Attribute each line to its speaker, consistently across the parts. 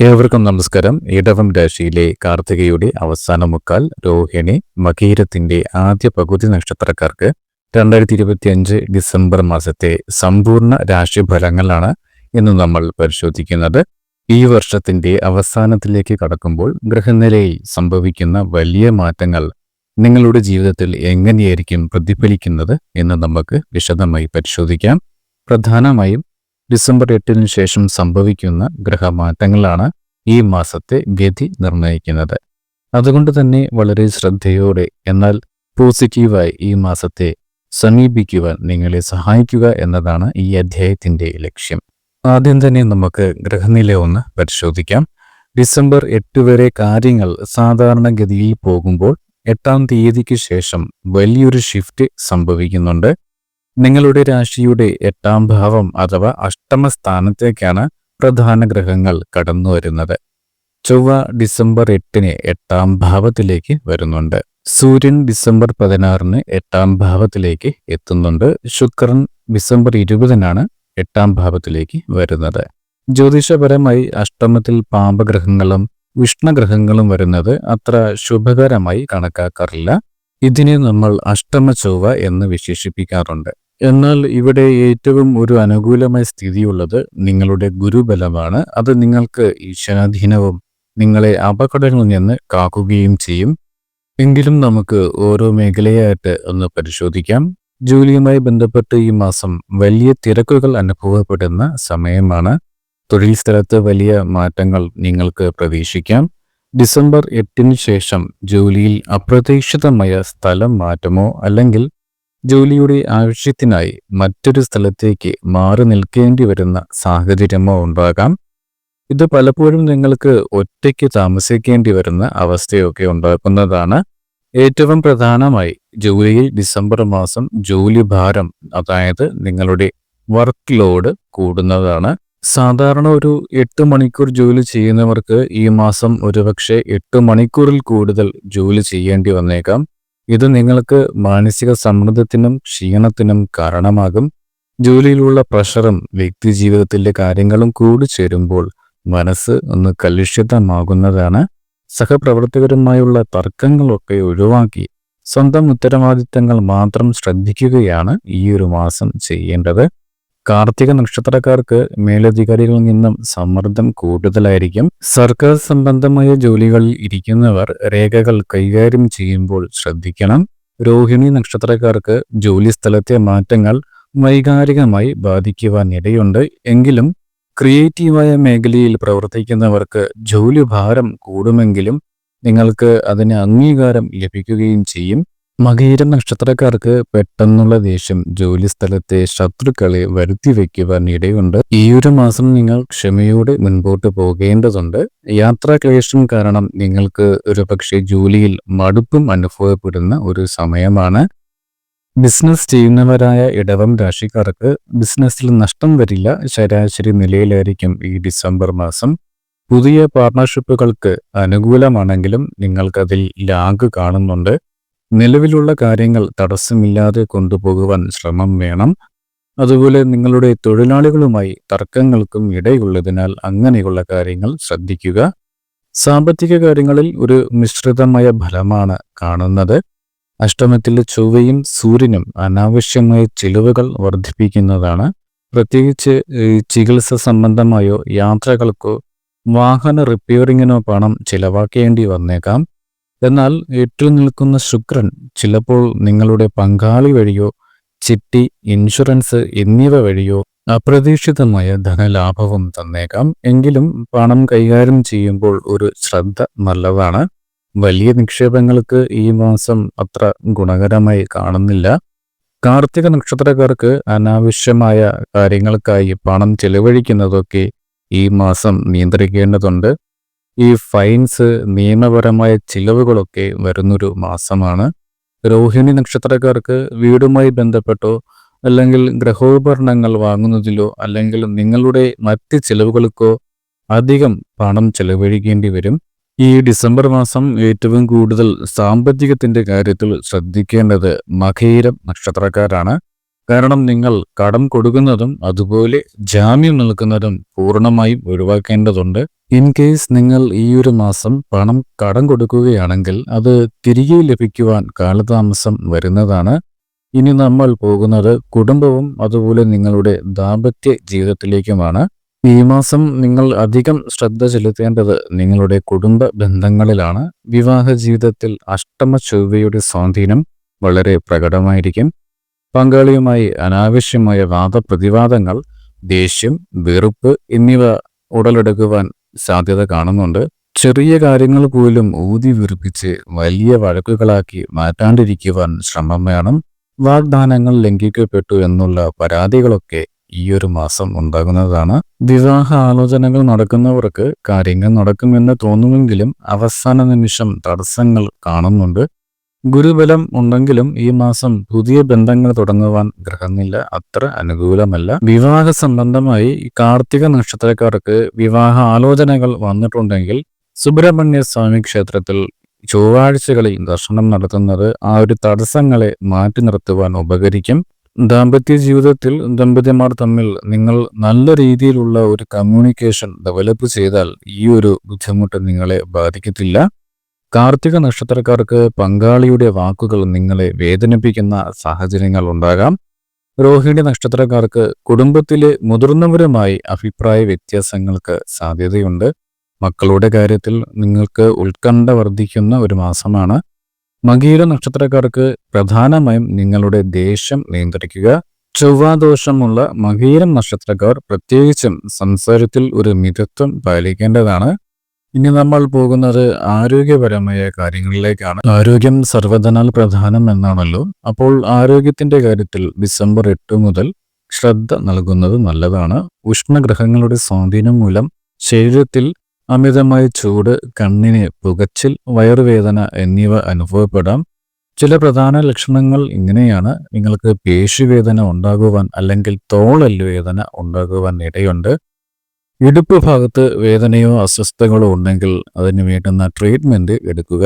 Speaker 1: ഏവർക്കും നമസ്കാരം. ഇടവം രാശിയിലെ കാർത്തികയുടെ അവസാന മുക്കാൽ രോഹിണി മകീരത്തിന്റെ ആദ്യ പകുതി നക്ഷത്രക്കാർക്ക് രണ്ടായിരത്തി ഇരുപത്തി അഞ്ച് ഡിസംബർ മാസത്തെ സമ്പൂർണ രാശിഫലങ്ങളാണ് ഇന്ന് നമ്മൾ പരിശോധിക്കുന്നത്. ഈ വർഷത്തിന്റെ അവസാനത്തിലേക്ക് കടക്കുമ്പോൾ ഗ്രഹനിലയിൽ സംഭവിക്കുന്ന വലിയ മാറ്റങ്ങൾ നിങ്ങളുടെ ജീവിതത്തിൽ എങ്ങനെയായിരിക്കും പ്രതിഫലിക്കുന്നത് എന്ന് നമുക്ക് വിശദമായി പരിശോധിക്കാം. പ്രധാനമായും ഡിസംബർ എട്ടിന് ശേഷം സംഭവിക്കുന്ന ഗ്രഹമാറ്റങ്ങളാണ് ഈ മാസത്തെ ഗതി നിർണയിക്കുന്നത്. അതുകൊണ്ട് തന്നെ വളരെ ശ്രദ്ധയോടെ എന്നാൽ പോസിറ്റീവായി ഈ മാസത്തെ സമീപിക്കുവാൻ നിങ്ങളെ സഹായിക്കുക എന്നതാണ് ഈ അധ്യായത്തിന്റെ ലക്ഷ്യം. ആദ്യം തന്നെ നമുക്ക് ഗ്രഹനില ഒന്ന് പരിശോധിക്കാം. ഡിസംബർ എട്ട് വരെ കാര്യങ്ങൾ സാധാരണഗതിയിൽ പോകുമ്പോൾ എട്ടാം തീയതിക്ക് ശേഷം വലിയൊരു ഷിഫ്റ്റ് സംഭവിക്കുന്നുണ്ട്. നിങ്ങളുടെ രാശിയുടെ എട്ടാം ഭാവം അഥവാ അഷ്ടമ സ്ഥാനത്തേക്കാണ് പ്രധാന ഗ്രഹങ്ങൾ കടന്നു വരുന്നത്. ചൊവ്വ ഡിസംബർ എട്ടിന് എട്ടാം ഭാവത്തിലേക്ക് വരുന്നുണ്ട്. സൂര്യൻ ഡിസംബർ പതിനാറിന് എട്ടാം ഭാവത്തിലേക്ക് എത്തുന്നുണ്ട്. ശുക്രൻ ഡിസംബർ ഇരുപതിനാണ് എട്ടാം ഭാവത്തിലേക്ക് വരുന്നത്. ജ്യോതിഷപരമായി അഷ്ടമത്തിൽ പാമ്പഗ്രഹങ്ങളും വിഷ്ണുഗ്രഹങ്ങളും വരുന്നത് അത്ര ശുഭകരമായി കണക്കാക്കാറില്ല. ഇതിനെ നമ്മൾ അഷ്ടമ ചൊവ്വ എന്ന് വിശേഷിപ്പിക്കാറുണ്ട്. എന്നാൽ ഇവിടെ ഏറ്റവും ഒരു അനുകൂലമായ സ്ഥിതിയുള്ളത് നിങ്ങളുടെ ഗുരുബലമാണ്. അത് നിങ്ങൾക്ക് ഈശ്വരാധീനവും നിങ്ങളെ അപകടങ്ങളിൽ നിന്ന് കാക്കുകയും ചെയ്യും. എങ്കിലും നമുക്ക് ഓരോ മേഖലയായിട്ട് ഒന്ന് പരിശോധിക്കാം. ജോലിയുമായി ബന്ധപ്പെട്ട് ഈ മാസം വലിയ തിരക്കുകൾ അനുഭവപ്പെടുന്ന സമയമാണ്. തൊഴിൽ സ്ഥലത്ത് വലിയ മാറ്റങ്ങൾ നിങ്ങൾക്ക് പ്രതീക്ഷിക്കാം. ഡിസംബർ എട്ടിന് ശേഷം ജോലിയിൽ അപ്രതീക്ഷിതമായ സ്ഥലം മാറ്റമോ അല്ലെങ്കിൽ ജോലിയുടെ ആവശ്യത്തിനായി മറ്റൊരു സ്ഥലത്തേക്ക് മാറി നിൽക്കേണ്ടി വരുന്ന സാഹചര്യമോ ഉണ്ടാകാം. ഇത് പലപ്പോഴും നിങ്ങൾക്ക് ഒറ്റയ്ക്ക് താമസിക്കേണ്ടി വരുന്ന അവസ്ഥയൊക്കെ ഉണ്ടാക്കുന്നതാണ്. ഏറ്റവും പ്രധാനമായി ജൂലൈയിൽ ഡിസംബർ മാസം ജോലി ഭാരം അതായത് നിങ്ങളുടെ വർക്ക് ലോഡ് കൂടുന്നതാണ്. സാധാരണ ഒരു എട്ട് മണിക്കൂർ ജോലി ചെയ്യുന്നവർക്ക് ഈ മാസം ഒരുപക്ഷെ എട്ട് മണിക്കൂറിൽ കൂടുതൽ ജോലി ചെയ്യേണ്ടി വന്നേക്കാം. ഇത് നിങ്ങൾക്ക് മാനസിക സമ്മർദ്ദത്തിനും ക്ഷീണത്തിനും കാരണമാകും. ജോലിയിലുള്ള പ്രഷറും വ്യക്തി ജീവിതത്തിലെ കാര്യങ്ങളും കൂടി ചേരുമ്പോൾ മനസ്സ് ഒന്ന് കലുഷിതമാകുന്നതാണ്. സഹപ്രവർത്തകരുമായുള്ള തർക്കങ്ങളൊക്കെ ഒഴിവാക്കി സ്വന്തം ഉത്തരവാദിത്തങ്ങൾ മാത്രം ശ്രദ്ധിക്കുകയാണ് ഈ ഒരു മാസം ചെയ്യേണ്ടത്. കാർത്തിക നക്ഷത്രക്കാർക്ക് മേലധികാരികളിൽ നിന്നും സമ്മർദ്ദം കൂടുതലായിരിക്കും. സർക്കാർ സംബന്ധമായ ജോലികളിൽ ഇരിക്കുന്നവർ രേഖകൾ കൈകാര്യം ചെയ്യുമ്പോൾ ശ്രദ്ധിക്കണം. രോഹിണി നക്ഷത്രക്കാർക്ക് ജോലി സ്ഥലത്തെ മാറ്റങ്ങൾ വൈകാരികമായി ബാധിക്കുവാനിടയുണ്ട് എങ്കിലും ക്രിയേറ്റീവായ മേഖലയിൽ പ്രവർത്തിക്കുന്നവർക്ക് ജോലി ഭാരം കൂടുമെങ്കിലും നിങ്ങൾക്ക് അതിന് അംഗീകാരം ലഭിക്കുകയും ചെയ്യും. മകീരം നക്ഷത്രക്കാർക്ക് പെട്ടെന്നുള്ള ദേഷ്യം ജോലിസ്ഥലത്തെ ശത്രുക്കളെ വരുത്തി വയ്ക്കുവാൻ ഇടയുണ്ട്. ഈ ഒരു മാസം നിങ്ങൾ ക്ഷമയോടെ മുൻപോട്ട് പോകേണ്ടതുണ്ട്. യാത്രാക്ലേശം കാരണം നിങ്ങൾക്ക് ഒരുപക്ഷെ ജോലിയിൽ മടുപ്പും അനുഭവപ്പെടുന്ന ഒരു സമയമാണ്. ബിസിനസ് ചെയ്യുന്നവരായ ഇടവം രാശിക്കാർക്ക് ബിസിനസ്സിൽ നഷ്ടം വരില്ല. ശരാശരി നിലയിലായിരിക്കും ഈ ഡിസംബർ മാസം. പുതിയ പാർട്ണർഷിപ്പുകൾക്ക് അനുകൂലമാണെങ്കിലും നിങ്ങൾക്കതിൽ ലാഗ് കാണുന്നുണ്ട്. നിലവിലുള്ള കാര്യങ്ങൾ തടസ്സമില്ലാതെ കൊണ്ടുപോകുവാൻ ശ്രമം വേണം. അതുപോലെ നിങ്ങളുടെ തൊഴിലാളികളുമായി തർക്കങ്ങൾക്കും ഇടയുള്ളതിനാൽ അങ്ങനെയുള്ള കാര്യങ്ങൾ ശ്രദ്ധിക്കുക. സാമ്പത്തിക കാര്യങ്ങളിൽ ഒരു മിശ്രിതമായ ഫലമാണ് കാണുന്നത്. അഷ്ടമത്തിലെ ചൊവ്വയും സൂര്യനും അനാവശ്യമായ ചിലവുകൾ വർദ്ധിപ്പിക്കുന്നതാണ്. പ്രത്യേകിച്ച് ചികിത്സ സംബന്ധമായോ യാത്രകൾക്കോ വാഹന റിപ്പയറിങ്ങിനോ പണം ചിലവാക്കേണ്ടി വന്നേക്കാം. എന്നാൽ ഏറ്റു നിൽക്കുന്ന ശുക്രൻ ചിലപ്പോൾ നിങ്ങളുടെ പങ്കാളി വഴിയോ ചിട്ടി ഇൻഷുറൻസ് എന്നിവ വഴിയോ അപ്രതീക്ഷിതമായ ധനലാഭവും തന്നേക്കാം. എങ്കിലും പണം കൈകാര്യം ചെയ്യുമ്പോൾ ഒരു ശ്രദ്ധ നല്ലതാണ്. വലിയ നിക്ഷേപങ്ങൾക്ക് ഈ മാസം അത്ര ഗുണകരമായി കാണുന്നില്ല. കാർത്തിക നക്ഷത്രക്കാർക്ക് അനാവശ്യമായ കാര്യങ്ങൾക്കായി പണം ചെലവഴിക്കുന്നതൊക്കെ ഈ മാസം നിയന്ത്രിക്കേണ്ടതുണ്ട്. ഈ ഫൈൻസ് നിയമപരമായ ചിലവുകളൊക്കെ വരുന്നൊരു മാസമാണ്. രോഹിണി നക്ഷത്രക്കാർക്ക് വീടുമായി ബന്ധപ്പെട്ടോ അല്ലെങ്കിൽ ഗ്രഹോപകരണങ്ങൾ വാങ്ങുന്നതിലോ അല്ലെങ്കിൽ നിങ്ങളുടെ മറ്റ് ചിലവുകൾക്കോ അധികം പണം ചെലവഴിക്കേണ്ടി വരും. ഈ ഡിസംബർ മാസം ഏറ്റവും കൂടുതൽ സാമ്പത്തികത്തിന്റെ കാര്യത്തിൽ ശ്രദ്ധിക്കേണ്ടത് മകീരം നക്ഷത്രക്കാരാണ്. കാരണം നിങ്ങൾ കടം കൊടുക്കുന്നതും അതുപോലെ ജാമ്യം നിൽക്കുന്നതും പൂർണമായും ഒഴിവാക്കേണ്ടതുണ്ട്. ഇൻ കേസ് നിങ്ങൾ ഈ ഒരു മാസം പണം കടം കൊടുക്കുകയാണെങ്കിൽ അത് തിരികെ ലഭിക്കുവാൻ കാലതാമസം വരുന്നതാണ്. ഇനി നമ്മൾ പോകുന്നത് കുടുംബവും അതുപോലെ നിങ്ങളുടെ ദാമ്പത്യ ജീവിതത്തിലേക്കുമാണ്. ഈ മാസം നിങ്ങൾ അധികം ശ്രദ്ധ ചെലുത്തേണ്ടത് നിങ്ങളുടെ കുടുംബ ബന്ധങ്ങളിലാണ്. വിവാഹ ജീവിതത്തിൽ അഷ്ടമ ചൊവ്വയുടെ സ്വാധീനം വളരെ പ്രകടമായിരിക്കും. പങ്കാളിയുമായി അനാവശ്യമായ വാദപ്രതിവാദങ്ങൾ ദേഷ്യം വെറുപ്പ് എന്നിവ ഉടലെടുക്കുവാൻ സാധ്യത കാണുന്നുണ്ട്. ചെറിയ കാര്യങ്ങൾ പോലും ഊതി വീർപ്പിച്ച് വലിയ വഴക്കുകളാക്കി മാറ്റാണ്ടിരിക്കുവാൻ ശ്രമം വേണം. വാഗ്ദാനങ്ങൾ ലംഘിക്കപ്പെട്ടു എന്നുള്ള പരാതികളൊക്കെ ഈ ഒരു മാസം ഉണ്ടാകുന്നതാണ്. വിവാഹ ആലോചനകൾ നടക്കുന്നവർക്ക് കാര്യങ്ങൾ നടക്കുമെന്ന് തോന്നുമെങ്കിലും അവസാന നിമിഷം തടസ്സങ്ങൾ കാണുന്നുണ്ട്. ഗുരുബലം ഉണ്ടെങ്കിലും ഈ മാസം പുതിയ ബന്ധങ്ങൾ തുടങ്ങുവാൻ ഗ്രഹനില അത്ര അനുകൂലമല്ല. വിവാഹ സംബന്ധമായി കാർത്തിക നക്ഷത്രക്കാർക്ക് വിവാഹ ആലോചനകൾ വന്നിട്ടുണ്ടെങ്കിൽ സുബ്രഹ്മണ്യ സ്വാമി ക്ഷേത്രത്തിൽ ചൊവ്വാഴ്ചകളിൽ ദർശനം നടത്തുന്നത് ആ ഒരു തടസ്സങ്ങളെ മാറ്റി നിർത്തുവാൻ ഉപകരിക്കും. ദാമ്പത്യ ജീവിതത്തിൽ ദമ്പതിമാർ തമ്മിൽ നിങ്ങൾ നല്ല രീതിയിലുള്ള ഒരു കമ്മ്യൂണിക്കേഷൻ ഡെവലപ്പ് ചെയ്താൽ ഈ ഒരു ബുദ്ധിമുട്ട് നിങ്ങളെ ബാധിക്കത്തില്ല. കാർത്തിക നക്ഷത്രക്കാർക്ക് പങ്കാളിയുടെ വാക്കുകൾ നിങ്ങളെ വേദനിപ്പിക്കുന്ന സാഹചര്യങ്ങൾ ഉണ്ടാകാം. രോഹിണി നക്ഷത്രക്കാർക്ക് കുടുംബത്തിലെ മുതിർന്നവരുമായി അഭിപ്രായ വ്യത്യാസങ്ങൾക്ക് സാധ്യതയുണ്ട്. മക്കളുടെ കാര്യത്തിൽ നിങ്ങൾക്ക് ഉത്കണ്ഠ വർദ്ധിക്കുന്ന ഒരു മാസമാണ്. മകീര നക്ഷത്രക്കാർക്ക് പ്രധാനമായും നിങ്ങളുടെ ദേഷ്യം നിയന്ത്രിക്കുക. ചൊവ്വാദോഷമുള്ള മകീരം നക്ഷത്രക്കാർ പ്രത്യേകിച്ചും സംസാരത്തിൽ ഒരു മിതത്വം പാലിക്കേണ്ടതാണ്. ഇനി നമ്മൾ പോകുന്നത് ആരോഗ്യപരമായ കാര്യങ്ങളിലേക്കാണ്. ആരോഗ്യം സർവധനാൽ പ്രധാനം എന്നാണല്ലോ. അപ്പോൾ ആരോഗ്യത്തിന്റെ കാര്യത്തിൽ ഡിസംബർ എട്ട് മുതൽ ശ്രദ്ധ നൽകുന്നത് നല്ലതാണ്. ഉഷ്ണഗ്രഹങ്ങളുടെ സ്വാധീനം മൂലം ശരീരത്തിൽ അമിതമായ ചൂട് കണ്ണിന് പുകച്ചിൽ വയറുവേദന എന്നിവ അനുഭവപ്പെടാം. ചില പ്രധാന ലക്ഷണങ്ങൾ ഇങ്ങനെയാണ്. നിങ്ങൾക്ക് പേശിവേദന ഉണ്ടാകുവാൻ അല്ലെങ്കിൽ തോളല്ലുവേദന വേദന ഉണ്ടാകുവാൻ ഇടയുണ്ട്. ഇടുപ്പ് ഭാഗത്ത് വേദനയോ അസ്വസ്ഥതകളോ ഉണ്ടെങ്കിൽ അതിന് വേണ്ടുന്ന ട്രീറ്റ്മെന്റ് എടുക്കുക.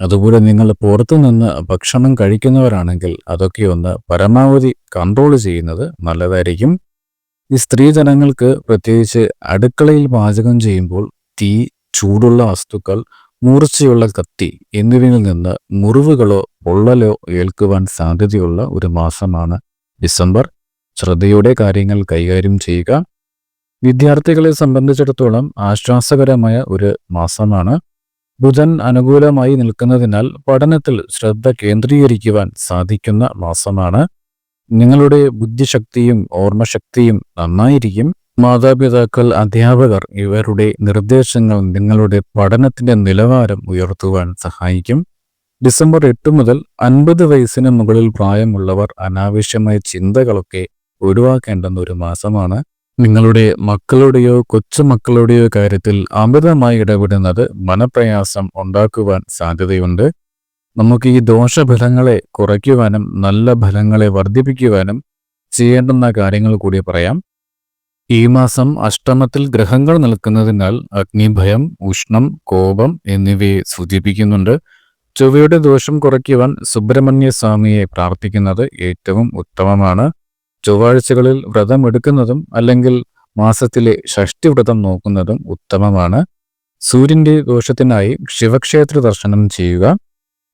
Speaker 1: അതുപോലെ നിങ്ങൾ പുറത്തുനിന്ന് ഭക്ഷണം കഴിക്കുന്നവരാണെങ്കിൽ അതൊക്കെ ഒന്ന് പരമാവധി കൺട്രോൾ ചെയ്യുന്നത് നല്ലതായിരിക്കും. ഈ സ്ത്രീജനങ്ങൾക്ക് പ്രത്യേകിച്ച് അടുക്കളയിൽ പാചകം ചെയ്യുമ്പോൾ തീ ചൂടുള്ള വസ്തുക്കൾ മൂർച്ചയുള്ള കത്തി എന്നിവയിൽ നിന്ന് മുറിവുകളോ പൊള്ളലോ ഏൽക്കുവാൻ സാധ്യതയുള്ള ഒരു മാസമാണ് ഡിസംബർ. ശ്രദ്ധയോടെ കാര്യങ്ങൾ കൈകാര്യം ചെയ്യുക. വിദ്യാർത്ഥികളെ സംബന്ധിച്ചിടത്തോളം ആശ്വാസകരമായ ഒരു മാസമാണ്. ബുധൻ അനുകൂലമായി നിൽക്കുന്നതിനാൽ പഠനത്തിൽ ശ്രദ്ധ കേന്ദ്രീകരിക്കുവാൻ സാധിക്കുന്ന മാസമാണ്. നിങ്ങളുടെ ബുദ്ധിശക്തിയും ഓർമ്മശക്തിയും നന്നായിരിക്കും. മാതാപിതാക്കൾ അധ്യാപകർ ഇവരുടെ നിർദ്ദേശങ്ങൾ നിങ്ങളുടെ പഠനത്തിന്റെ നിലവാരം ഉയർത്തുവാൻ സഹായിക്കും. ഡിസംബർ എട്ട് മുതൽ അൻപത് വയസ്സിന് മുകളിൽ പ്രായമുള്ളവർ അനാവശ്യമായ ചിന്തകളൊക്കെ ഒഴിവാക്കേണ്ടുന്ന ഒരു മാസമാണ്. നിങ്ങളുടെ മക്കളുടെയോ കൊച്ചുമക്കളുടെയോ കാര്യത്തിൽ അമിതമായി ഇടപെടുന്നത് മനപ്രയാസം ഉണ്ടാക്കുവാൻ സാധ്യതയുണ്ട്. നമുക്ക് ഈ ദോഷഫലങ്ങളെ കുറയ്ക്കുവാനും നല്ല ഫലങ്ങളെ വർദ്ധിപ്പിക്കുവാനും ചെയ്യേണ്ടുന്ന കാര്യങ്ങൾ കൂടി പറയാം. ഈ മാസം അഷ്ടമത്തിൽ ഗ്രഹങ്ങൾ നിൽക്കുന്നതിനാൽ അഗ്നിഭയം ഉഷ്ണം കോപം എന്നിവയെ സൂചിപ്പിക്കുന്നുണ്ട്. ചൊവ്വയുടെ ദോഷം കുറയ്ക്കുവാൻ സുബ്രഹ്മണ്യ സ്വാമിയെ പ്രാർത്ഥിക്കുന്നത് ഏറ്റവും ഉത്തമമാണ്. ചൊവ്വാഴ്ചകളിൽ വ്രതം എടുക്കുന്നതും അല്ലെങ്കിൽ മാസത്തിലെ ഷഷ്ടി വ്രതം നോക്കുന്നതും ഉത്തമമാണ്. സൂര്യന്റെ ദോഷത്തിനായി ശിവക്ഷേത്ര ദർശനം ചെയ്യുക.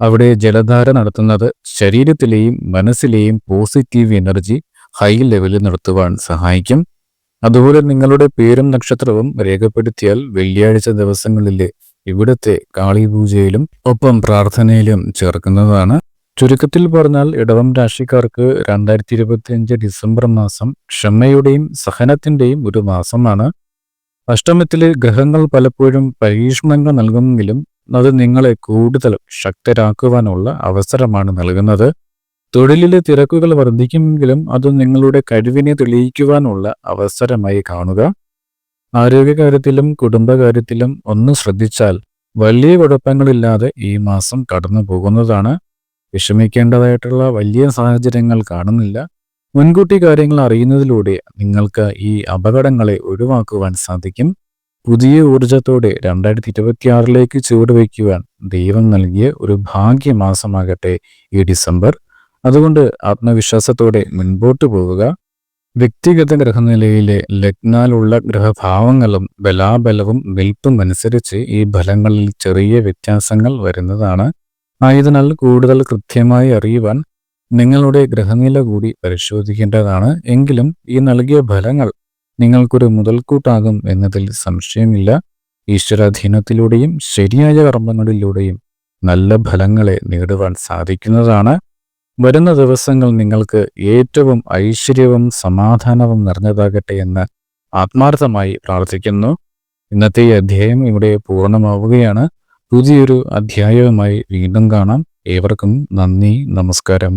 Speaker 1: അവിടെ ജലധാര നടത്തുന്നത് ശരീരത്തിലെയും മനസ്സിലെയും പോസിറ്റീവ് എനർജി ഹൈ ലെവലിൽ നിർത്തുവാൻ സഹായിക്കും. അതുപോലെ നിങ്ങളുടെ പേരും നക്ഷത്രവും രേഖപ്പെടുത്തിയാൽ വെള്ളിയാഴ്ച ദിവസങ്ങളിലെ ഇവിടുത്തെ കാളിപൂജയിലും ഒപ്പം പ്രാർത്ഥനയിലും ചേർക്കുന്നതാണ്. ചുരുക്കത്തിൽ പറഞ്ഞാൽ ഇടവം രാശിക്കാർക്ക് രണ്ടായിരത്തി ഇരുപത്തിയഞ്ച് ഡിസംബർ മാസം ക്ഷമയുടെയും സഹനത്തിന്റെയും ഒരു മാസമാണ്. അഷ്ടമത്തിലെ ഗ്രഹങ്ങൾ പലപ്പോഴും പരീക്ഷണങ്ങൾ നൽകുമെങ്കിലും അത് നിങ്ങളെ കൂടുതൽ ശക്തരാക്കുവാനുള്ള അവസരമാണ് നൽകുന്നത്. തൊഴിലിലെ തിരക്കുകൾ വർദ്ധിക്കുമെങ്കിലും അത് നിങ്ങളുടെ കഴിവിനെ തെളിയിക്കുവാനുള്ള അവസരമായി കാണുക. ആരോഗ്യകാര്യത്തിലും കുടുംബകാര്യത്തിലും ഒന്ന് ശ്രദ്ധിച്ചാൽ വലിയ കുഴപ്പങ്ങളില്ലാതെ ഈ മാസം കടന്നു പോകുന്നതാണ് വിഷമിക്കേണ്ടതായിട്ടുള്ള വലിയ സാഹചര്യങ്ങൾ കാണുന്നില്ല. മുൻകൂട്ടി കാര്യങ്ങൾ അറിയുന്നതിലൂടെ നിങ്ങൾക്ക് ഈ അപകടങ്ങളെ ഒഴിവാക്കുവാൻ സാധിക്കും. പുതിയ ഊർജത്തോടെ രണ്ടായിരത്തി ഇരുപത്തിയാറിലേക്ക് ചുവടുവയ്ക്കുവാൻ ദൈവം നൽകിയ ഒരു ഭാഗ്യമാസമാകട്ടെ ഈ ഡിസംബർ. അതുകൊണ്ട് ആത്മവിശ്വാസത്തോടെ മുൻപോട്ട് പോവുക. വ്യക്തിഗത ഗ്രഹനിലയിലെ ലഗ്നാലുള്ള ഗ്രഹഭാവങ്ങളും ബലാബലവും നിൽപ്പും അനുസരിച്ച് ഈ ഫലങ്ങളിൽ ചെറിയ വ്യത്യാസങ്ങൾ വരുന്നതാണ്. ആയതിനാൽ കൂടുതൽ കൃത്യമായി അറിയുവാൻ നിങ്ങളുടെ ഗ്രഹനില കൂടി പരിശോധിക്കേണ്ടതാണ്. എങ്കിലും ഈ നൽകിയ ഫലങ്ങൾ നിങ്ങൾക്കൊരു മുതൽക്കൂട്ടാകും എന്നതിൽ സംശയമില്ല. ഈശ്വരാധീനത്തിലൂടെയും ശരിയായ കർമ്മങ്ങളിലൂടെയും നല്ല ഫലങ്ങളെ നേടുവാൻ സാധിക്കുന്നതാണ്. വരുന്ന ദിവസങ്ങൾ നിങ്ങൾക്ക് ഏറ്റവും ഐശ്വര്യവും സമാധാനവും നിറഞ്ഞതാകട്ടെ എന്ന് ആത്മാർത്ഥമായി പ്രാർത്ഥിക്കുന്നു. ഇന്നത്തെ ഈ അധ്യായം ഇവിടെ പൂർണമാവുകയാണ്. പുതിയൊരു അധ്യായവുമായി വീണ്ടും കാണാം. ഏവർക്കും നന്ദി നമസ്കാരം.